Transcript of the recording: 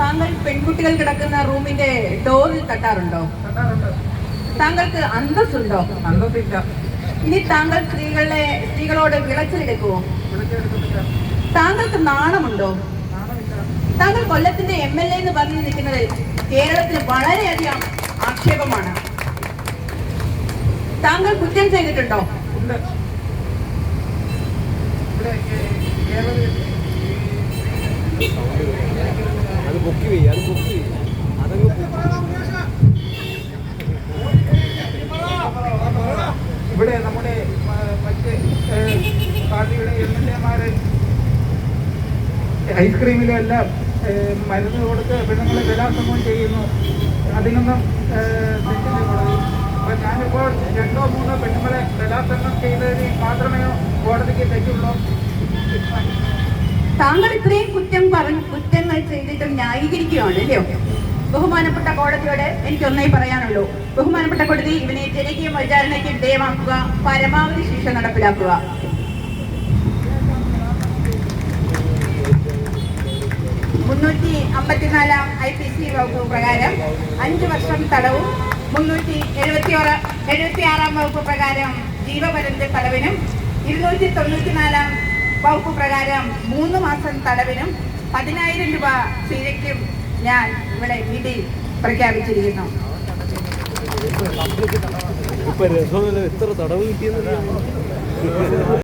താങ്കൾ പെൺകുട്ടികൾ കിടക്കുന്ന റൂമിന്റെ ഡോറിൽ തട്ടാറുണ്ടോ? താങ്കൾക്ക് അന്തസ്സുണ്ടോ? അന്തസ്സില്ല. ഇനി താങ്കൾ സ്ത്രീകളെ സ്ത്രീകളോട് വിളച്ചിലെടുക്കുവോ താങ്കൾക്ക് നാണമുണ്ടോ? താങ്കൾ കൊല്ലത്തിന്റെ എം എൽ എ എന്ന് പറഞ്ഞു നിൽക്കുന്നത് കേരളത്തിൽ വളരെയധികം ആക്ഷേപമാണ്. താങ്കൾ കുറ്റം ചെയ്തിട്ടുണ്ടോ? ഇവിടെ നമ്മുടെ മറ്റേ പാർട്ടിയുടെ എം എൽ എമാര് ഐസ്ക്രീമിലെല്ലാം മരുന്ന് കൊടുത്ത് പെണ്ണുങ്ങളെ ബലാത്സംഗം ചെയ്യുന്നു. അതിനൊന്നും തെറ്റില്ല അപ്പൊ ഞാനിപ്പോൾ രണ്ടോ മൂന്നോ പെണ്ണുങ്ങളെ ബലാത്സംഗം ചെയ്തതിന് മാത്രമേ കോടതിക്ക് തെറ്റുള്ളൂ. താങ്കൾ ഇത്രയും കുറ്റം പറഞ്ഞ് കുറ്റങ്ങൾ ചെയ്തിട്ട് ന്യായീകരിക്കുകയാണ് അല്ലയോ ബഹുമാനപ്പെട്ട കോടതിയോട് എനിക്ക് ഒന്നേ പറയാനുള്ളൂ. ബഹുമാനപ്പെട്ട കോടതി ഇവനെ ജനകീയ വിചാരണയ്ക്ക് വിധേയമാക്കുക പരമാവധി ശിക്ഷ നടപ്പിലാക്കുക. മുന്നൂറ്റി അമ്പത്തിനാലാം ഐ പി സി വകുപ്പ് പ്രകാരം അഞ്ച് വർഷം തടവും മുന്നൂറ്റി എഴുപത്തി എഴുപത്തി ആറാം വകുപ്പ് പ്രകാരം ജീവപര്യന്ത തടവിനും ഇരുന്നൂറ്റി തൊണ്ണൂറ്റിനാലാം വകുപ്പ് പ്രകാരം മൂന്ന് മാസം തടവിനും പതിനായിരം രൂപ സീരയ്ക്കും ഞാൻ ഇവിടെ വിധി പ്രഖ്യാപിച്ചിരിക്കുന്നു. ഇപ്പൊ രസമല്ല എത്ര തടവ് കിട്ടിയെന്ന്